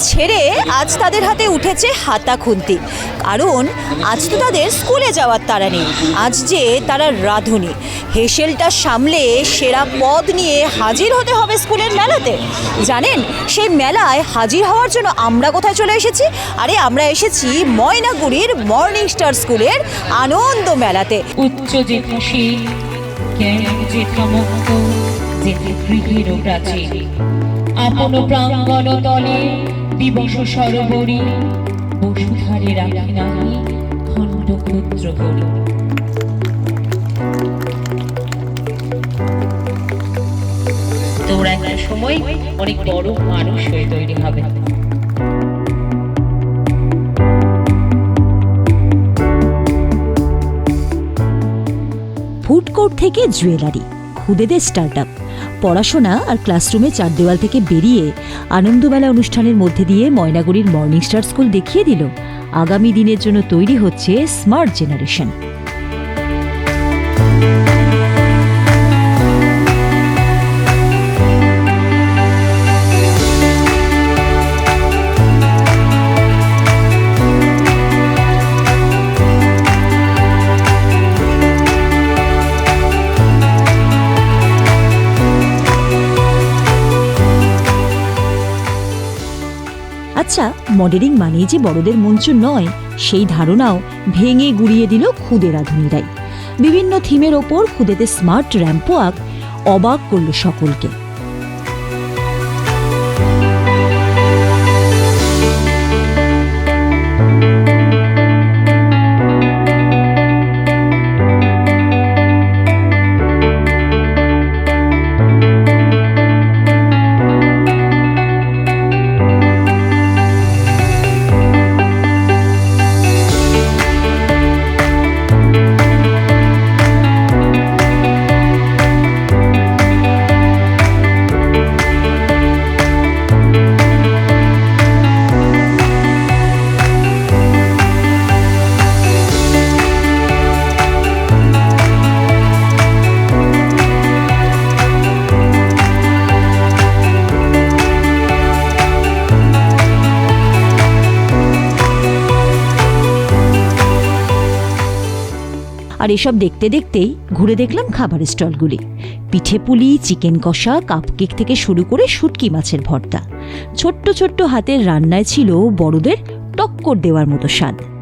ছেড়ে আজ তাদের হাতে উঠেছে হাতা খুন্তি। কারণ আজ তো তাদের স্কুলে যাওয়ার তারা নেই। আজ যে তারা রাঁধুনি। হেসেলটা সামলে সেরা পদ নিয়ে হাজির হতে হবে স্কুলের মেলাতে। জানেন, সেই মেলায় হাজির হওয়ার জন্য আমরা কোথায় চলে এসেছি? আরে, আমরা এসেছি ময়নাগুড়ির মর্নিং স্টার স্কুলের আনন্দ মেলাতে। উচ্চ গৃহের প্রাচীর আপন প্রাঙ্গণ তলে দিবস সরবরী, বসুধারে রাখি নাহি খণ্ড ক্ষুদ্র করি তোর একটা সময় অনেক বড় মানুষ হয়ে তৈরি হবে। ফুড কোর্ট থেকে জুয়েলারি। খুদেদের স্টার্ট পড়াশোনা আর ক্লাসরুমে চার দেওয়াল থেকে বেরিয়ে আনন্দমেলা অনুষ্ঠানের মধ্যে দিয়ে ময়নাগুড়ির মর্নিং স্টার স্কুল দেখিয়ে দিল। আগামী দিনের জন্য তৈরি হচ্ছে স্মার্ট জেনারেশন আচ্ছা মডেলিং মানেই যে বড়দের মঞ্চ নয়, সেই ধারণাও ভেঙে গুড়িয়ে দিল খুদে রাঁধুনিরাই বিভিন্ন থিমের ওপর খুদেতে স্মার্ট র্যাম্প ওয়াক অবাক করল সকলকে। আর এসব দেখতে দেখতেই ঘুরে দেখলাম খাবারের স্টলগুলি। পিঠে পুলি, চিকেন কষা, কাপকেক থেকে শুরু করে শুটকি মাছের ভর্তা। ছোট্ট ছোট্ট হাতের রান্নায় ছিল বড়দের টক্কর দেওয়ার মতো স্বাদ।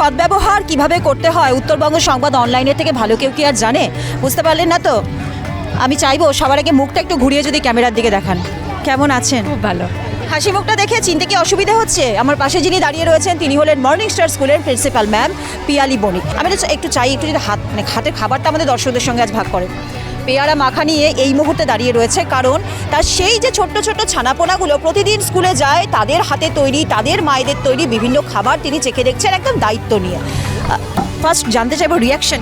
সদ্ব্যবহার কীভাবে করতে হয়? উত্তরবঙ্গ সংবাদ অনলাইনের থেকে ভালো কেউ কি আর জানে? বুঝতে পারলেন না তো? আমি চাইব সবার আগে মুখটা একটু ঘুরিয়ে যদি ক্যামেরার দিকে দেখান। কেমন আছেন? খুব ভালো। হাসি মুখটা দেখে চিনতে কি অসুবিধা হচ্ছে? আমার পাশে যিনি দাঁড়িয়ে রয়েছেন তিনি হলেন মর্নিং স্টার স্কুলের প্রিন্সিপাল ম্যাম পিয়ালি বণিক। আমি তো একটু চাই একটু যদি হাত মানে হাতের খাবারটা আমাদের দর্শকদের সঙ্গে আজ ভাগ করে পেয়ারা মাখা নিয়ে এই মুহূর্তে দাঁড়িয়ে রয়েছে। কারণ তার সেই যে ছোট্ট ছোট্ট ছানাপোনাগুলো প্রতিদিন স্কুলে যায়, তাদের হাতে তৈরি, তাদের মায়েদের তৈরি বিভিন্ন খাবার তিনি চেখে দেখছেন একদম দায়িত্ব নিয়ে। ফার্স্ট জানতে চাইব রিয়াকশন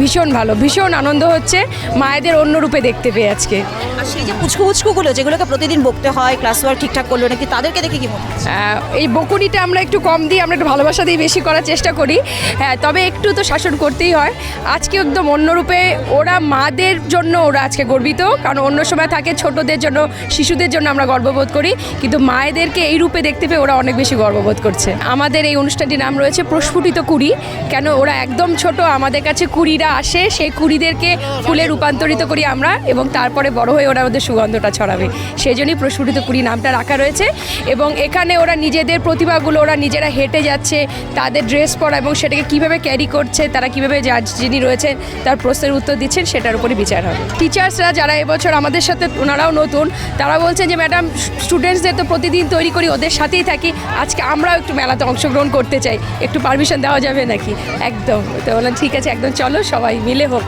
ভীষণ ভালো ভীষণ আনন্দ হচ্ছে মায়েদের অন্য রূপে দেখতে পেয়ে আজকে। আর সেই যে পুচকু পুচকুগুলো যেগুলোকে প্রতিদিন বকতে হয় ক্লাস ওয়ার্ক ঠিকঠাক করল নাকি তাদেরকে দেখে কি মনে আহ, এই বকুনিটা আমরা একটু কম দিই আমরা একটু ভালোবাসা দিয়ে বেশি করার চেষ্টা করি। হ্যাঁ তবে একটু তো শাসন করতেই হয়। আজকে একদম অন্য রূপে ওরা মাদের জন্য ওরা আজকে গর্বিত কারণ অন্য সময় থাকে ছোটদের জন্য শিশুদের জন্য আমরা গর্ববোধ করি কিন্তু মায়েদেরকে এই রূপে দেখতে পেয়ে ওরা অনেক বেশি গর্ববোধ করছে। আমাদের এই অনুষ্ঠানটির নাম রয়েছে প্রস্ফুটিত কুড়ি কেন ওরা একদম ছোট আমাদের কাছে কুড়িরা আসে, সেই কুড়িদেরকে ফুলে রূপান্তরিত করি আমরা এবং তারপরে বড় হয়ে ওরা ওদের সুগন্ধটা ছড়াবে। সেই জন্যই প্রস্ফুটিত কুড়ি নামটা রাখা রয়েছে এবং এখানে ওরা নিজেদের প্রতিভাগুলো, ওরা নিজেরা হেঁটে যাচ্ছে, তাদের ড্রেস পরা এবং সেটাকে কীভাবে ক্যারি করছে, তারা কীভাবে জাজ যিনি রয়েছেন তার প্রশ্নের উত্তর দিচ্ছেন, সেটার উপরে বিচার হবে। টিচার্সরা যারা এবছর আমাদের সাথে, ওনারাও নতুন, তারা বলছেন যে ম্যাডাম স্টুডেন্টসদের তো প্রতিদিন তৈরি করি, ওদের সাথেই থাকি। আজকে আমরাও একটু মেলাতে অংশগ্রহণ করতে চাই। একটু পারমিশন দেওয়া যাবে নাকি? একদম। তো বললাম, ঠিক আছে, একদম, চলো সবাই মিলে হোক।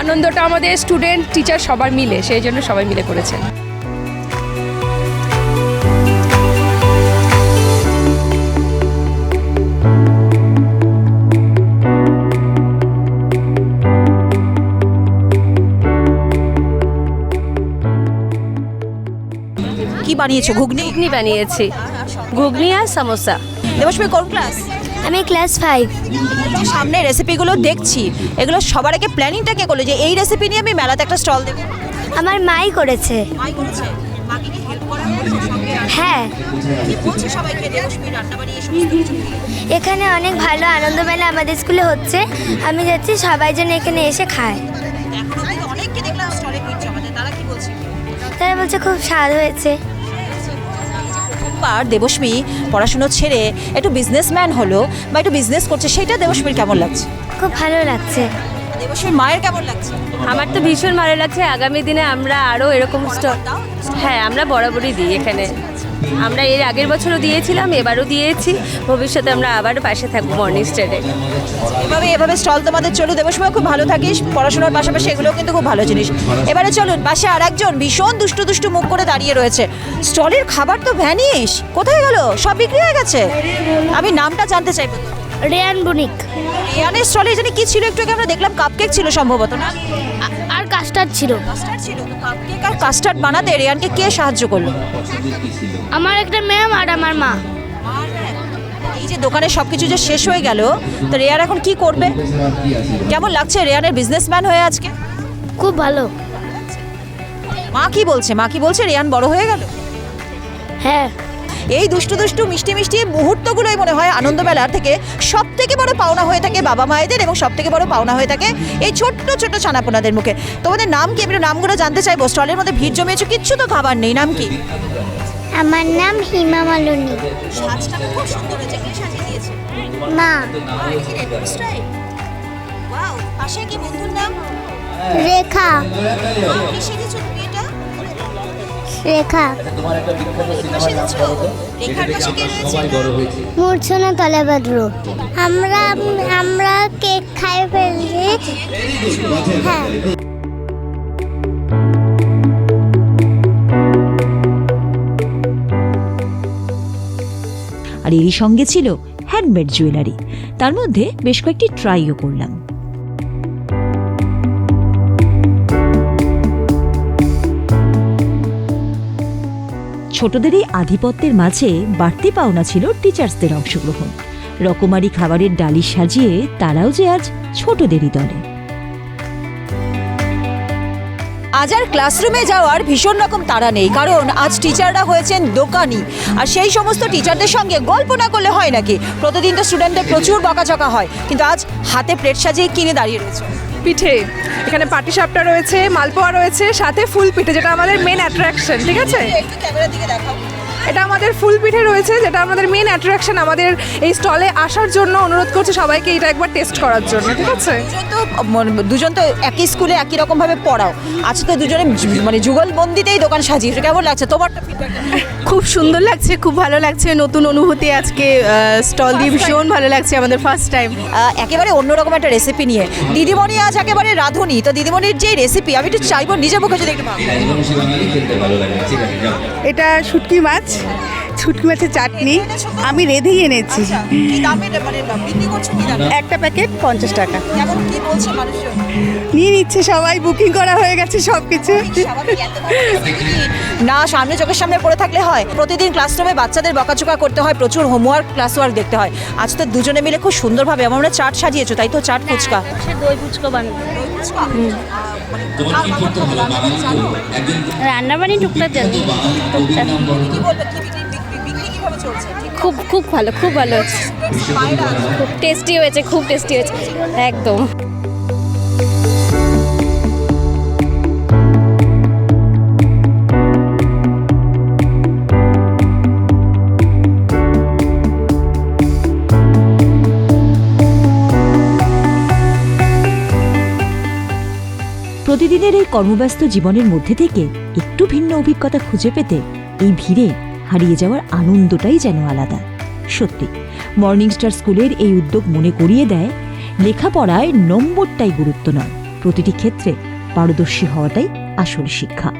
আনন্দটা আমাদের স্টুডেন্ট টিচার সবার মিলে সেই জন্য সবাই মিলে করেছেন কি বানিয়েছো? ঘুগনি? ঘুগনি বানিয়েছি। ঘুগনি আর সামোসা। দেবশ্রী কোন ক্লাস আমি ক্লাস ফাইভ সামনে রেসিপিগুলো দেখছি। এগুলো সবার আগে প্ল্যানিংটা কে করল? যে এই রেসিপি নিয়ে আমি মেলাতে একটা স্টল দেবো। আমার মাই করেছে। হ্যাঁ? এখানে অনেক ভালো আনন্দ মেলা আমাদের স্কুলে হচ্ছে। আমি যাচ্ছি সবাই যেন এখানে এসে খায়। তারা বলছে খুব স্বাদ হয়েছে। প্রথমবার দেবস্মী পড়াশুনো ছেড়ে একটু বিজনেসম্যান হলো বা একটু বিজনেস করছে সেটা দেবস্মীর কেমন লাগছে? খুব ভালো লাগছে। দেবস্মীর মায়ের কেমন লাগছে? আমার তো ভীষণ ভালো লাগছে। আগামী দিনে আমরা আরও এরকম হ্যাঁ আমরা বরাবরই দিই এখানে। আমরা এর আগের বছরও দিয়েছিলাম এবারও দিয়েছি। ভবিষ্যতে আমরা আবারও পাশে থাকব মর্নিং স্টেডে এভাবে এভাবে স্টল তোমাদের চলু দেবসময় খুব ভালো থাকিস। পড়াশোনার পাশাপাশি এগুলোও কিন্তু খুব ভালো জিনিস। এবারে চলুন পাশে আর একজন ভীষণ দুষ্টু দুষ্টু মুখ করে দাঁড়িয়ে রয়েছে। স্টলের খাবার তো ভ্যানিস কোথায় গেল? সব বিক্রি হয়ে গেছে? আমি নামটা জানতে চাইব। রেয়ান বুনিক। রিয়ানের স্টলে জানি কি ছিল একটু আগে আমরা দেখলাম কাপকেক ছিল সম্ভবত না? কাস্টার্ড ছিল। কাস্টার্ড ছিল কাপকেক আর কাস্টার্ড বানাতে রিয়ানকে কে সাহায্য করল? আমার একটা ম্যাম আর আমার মা। এই যে দোকানে সব কিছু যে শেষ হয়ে গেল তো রেয়ার এখন কি করবে? কেমন লাগছে রেয়ানের বিজনেসম্যান হয়ে আজকে? খুব ভালো। মা কি বলছে? মা কি বলছে রেয়ান বড় হয়ে গেল? হ্যাঁ। এই দুষ্টু দুষ্টু মিষ্টি মিষ্টি মুহূর্তগুলোই মনে হয় আনন্দবেলার থেকে সব থেকে বড় পাওনা হয়ে থাকে বাবা মায়েদের এবং সব থেকে বড় পাওনা হয়ে থাকে এই ছোট্ট ছোট্ট ছানাপোনাদের মুখে। তোমাদের নাম কি? একটু নামগুলো জানতে চাইব। স্টলের মধ্যে ভিড় জমিয়েছো কিচ্ছু তো খাবার নেই। নাম কি? আমার নাম হিমা মালনী। সাজটা খুব সুন্দর হয়েছে। কে সাজিয়ে দিয়েছে? মা। ওয়াও পাশে কি বন্ধুর নাম? রেখা। কি সেজেছো তুমি? এটা রেখা। মূর্ছনা তলাবাদ্র আমরা আমরা কেক খাই ফেলছি। হ্যাঁ। আর এরই সঙ্গে ছিল হ্যান্ডমেড জুয়েলারি। তার মধ্যে বেশ কয়েকটি ট্রাইও করলাম। ছোটদের এই আধিপত্যের মাঝে বাড়তি পাওনা ছিল টিচার্সদের অংশগ্রহণ। রকমারি খাবারের ডালি সাজিয়ে তারাও যে আজ ছোটদেরই দলে। আজ আর ক্লাসরুমে যাওয়ার ভীষণ রকম তাড়া নেই, কারণ আজ টিচাররা হয়েছেন দোকানি। আর সেই সমস্ত টিচারদের সঙ্গে গল্প না করলে হয় নাকি? প্রতিদিন তো স্টুডেন্টদের প্রচুর বকাঝকা হয়, কিন্তু আজ হাতে প্লেট সাজিয়ে কিনে দাঁড়িয়ে রয়েছে। পিঠে। এখানে পাটি সাপটা রয়েছে, মালপোয়া রয়েছে, সাথে ফুল পিঠে, যেটা আমাদের মেন অ্যাট্রাকশন ঠিক আছে? ক্যামেরার দিকে দেখাও। এটা আমাদের ফুল পিঠে রয়েছে যেটা আমাদের মেন অ্যাট্রাকশন আমাদের এই স্টলে আসার জন্য অনুরোধ করছে সবাইকে এটা একবার টেস্ট করার জন্য ঠিক আছে? দুজন তো দুজন তো একই স্কুলে একই রকম ভাবে পড়াও। আজ তো দুজনে মানে যুগল বন্দিতেই দোকান সাজিয়েছো কেমন লাগছে? তোমারটা ফিডব্যাক খুব সুন্দর লাগছে খুব ভালো লাগছে নতুন অনুভূতি আজকে স্টল দিয়ে ভীষণ ভালো লাগছে আমাদের ফার্স্ট টাইম একেবারে অন্যরকম একটা রেসিপি নিয়ে। দিদিমণি আজ একেবারে রাঁধুনি তো দিদিমণির যে রেসিপি আমি একটু চাইব নিজে মুখে যদি একটু এটা শুটকি মাছ শুটকি মাছের চাটনি আমি রেধেই এনেছি। এটা মানে একটা প্যাকেট পঞ্চাশ টাকা। কেমন কি বলছে মানুষজন? নিয়ে নিচ্ছে সবাই বুকিং করা হয়ে গেছে সব কিছু না সামনে চোখের সামনে পড়ে থাকলে হয়। প্রতিদিন ক্লাসরুমে বাচ্চাদের বকাচোকা করতে হয় প্রচুর হোমওয়ার্ক ক্লাস ওয়ার্ক দেখতে হয়। আজ তো দুজনে মিলে খুব সুন্দরভাবে আমার মনে চাট সাজিয়েছো তাই তো? চাট ফুচকা। দই ফুচকা বানাবো রান্নাবাড়ি টুকটাক জানি। খুব খুব ভালো খুব ভালো হয়েছে খুব টেস্টি হয়েছে খুব টেস্টি হয়েছে। একদম। প্রতিদিনের এই কর্মব্যস্ত জীবনের মধ্যে থেকে একটু ভিন্ন অভিজ্ঞতা খুঁজে পেতে এই ভিড়ে হারিয়ে যাওয়ার আনন্দটাই যেন আলাদা। সত্যি মর্নিং স্টার স্কুলের এই উদ্যোগ মনে করিয়ে দেয়, লেখাপড়ায় নম্বরটাই গুরুত্ব নয়। প্রতিটি ক্ষেত্রে পারদর্শী হওয়াটাই আসল শিক্ষা।